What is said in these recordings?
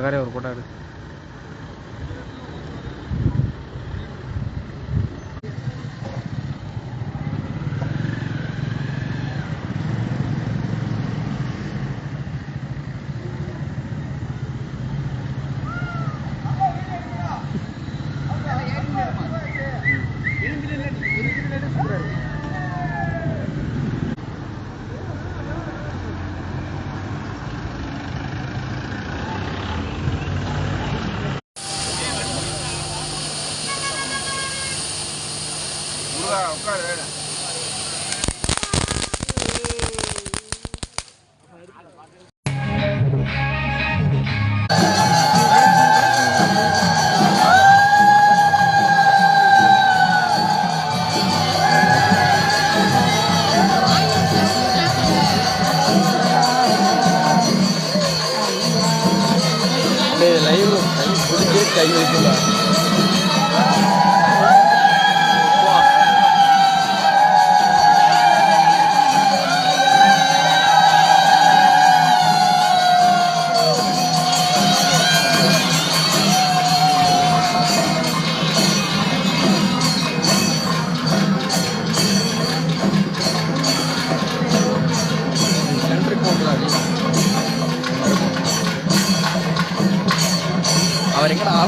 அகரே ஒரு போட்டோ எடு டேய் லைவ் கை பிடிச்சே கை வைக்கலாம்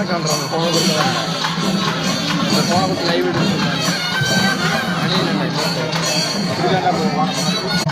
அவர் எங்கடா ஆளை காண்றாங்க போன கொடுத்து இந்த போன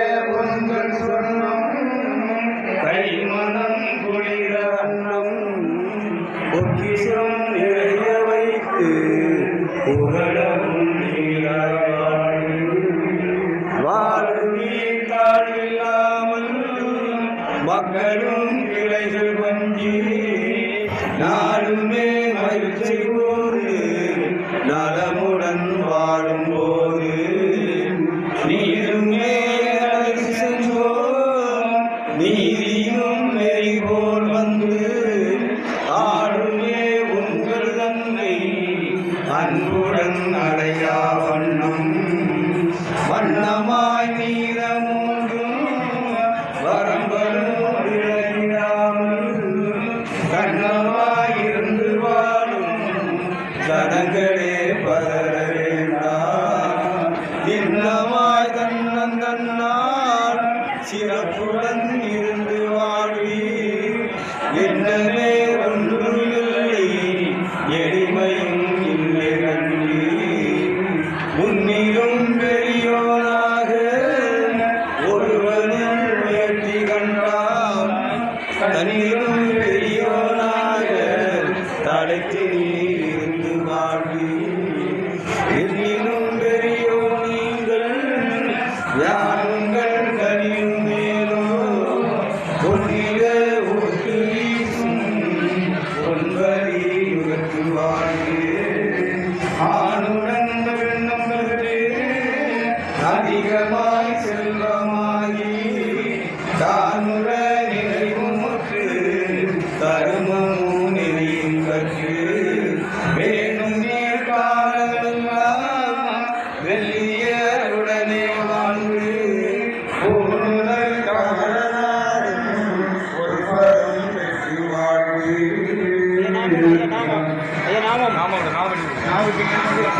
மக்களும் கிளைகள் வஞ்சி நாளுமே மகிழ்ச்சி போது நலமுடன் வாழும்போது நீருமே அழகு சென்றோம் நீதியும் நெறி போல் வந்து ஆளுமே உங்கள் தன்னை அன்புடன் அடையா வண்ணம். வண்ணமா Saya.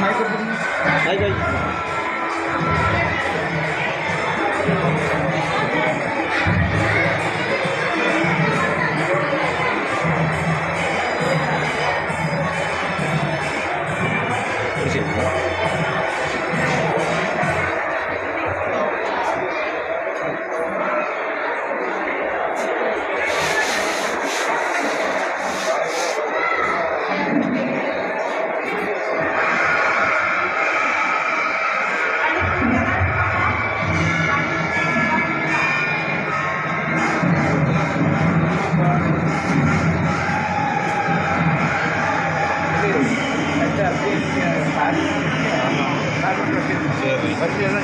Máy phân. પછી એને